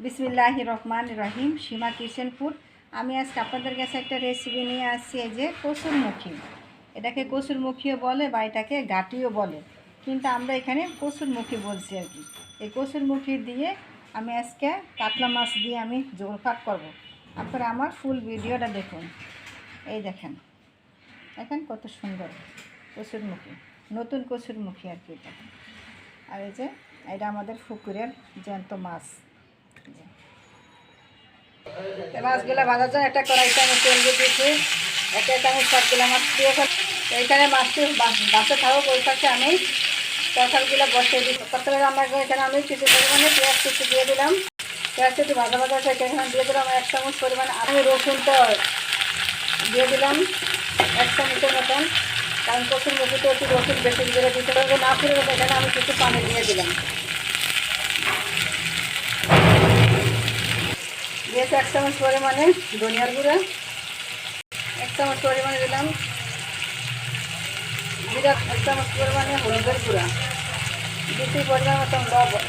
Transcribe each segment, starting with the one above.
বিসমিল্লাহ রহমান রহিম, সীমা কিচেন ফুড। আমি আজকে আপনাদের কাছে একটা রেসিপি নিয়ে আসছি, এই যে কসুরমুখী। এটাকে কসুরমুখীও বলে বা এটাকে গাটিও বলে। কিন্তু আমরা এখানে কসুরমুখী বলছি আর কি। এই কসুরমুখী দিয়ে আমি আজকে কাতলা মাছ দিয়ে আমি জোল ভাত করব। আপনারা আমার ফুল ভিডিওটা দেখুন। এই দেখেন। দেখেন কত সুন্দর কসুরমুখী। নতুন কসুরমুখী আর কি এটা। আর এই যে, এটা আমাদের পুকুরের জ্যান্ত মাছ। মাছগুলো ভাজার জন্য একটা কড়াইতে আমি তেল দিয়ে দিয়েছি। একটা একটা আমি সবগুলো মাছ দিয়ে তো এইখানে মাছটি বাসে থাকো ওই পাশে আমি তরকারিগুলো বসিয়ে দিই তরকারি রান্না করে এখানে আমি কিছু পরিমাণে পেঁয়াজ কিছু দিয়ে দিলাম। পেঁয়াজ একটু ভাজা ভাজা থেকে এখানে দিয়ে দিলাম এক চামচ পরিমাণে আমি রসুন তো দিয়ে দিলাম এক চামচের মতন। কারণ প্রচুর মুখিতে একটু রসুন বেশি দিয়ে দিতে হবে, না ফিরে এখানে আমি কিছু পানি দিয়ে দিলাম। দিয়েছে এক চামচ পরিমাণে ধনিয়ার গুঁড়া, এক চামচ পরিমাণে দিলাম জিরা, এক চামচ পরিমাণে হলুদের গুঁড়া দুটি পরিমাণ মতন লবণ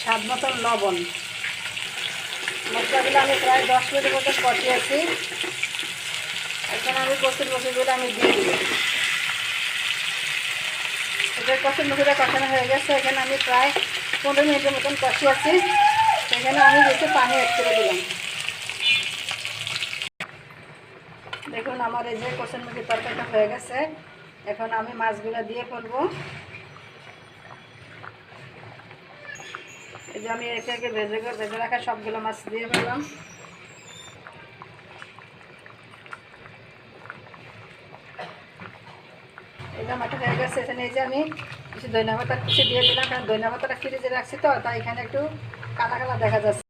স্বাদ মতন লবণ। মশলাগুলো আমি প্রায় দশ মিনিট মতন কষিয়েছি। এখানে আমি কচুর মুখিগুলো আমি দিয়ে দিই এবার মুখিটা কষানো হয়ে গেছে। এখানে আমি প্রায় পনেরো মিনিটের মতন কষিয়েছি। সেখানে আমি একটু পানি অ্যাড করে দিলাম। দেখুন, আমার এই যে কষান মুখি তরকারিটা হয়ে গেছে। এখন আমি মাছগুলো দিয়ে ফেলব এই যে আমি একে একে ভেজে ভেজে রাখা সবগুলো মাছ দিয়ে ফেললাম। মাঠে হয়ে গেছে, এখানে এই যে আমি কিছু পাতা কিছু দিয়ে দিলাম। কারণ পাতাটা ফ্রিজে রাখছি তো, তাই এখানে একটু কালা কালা দেখা যাচ্ছে।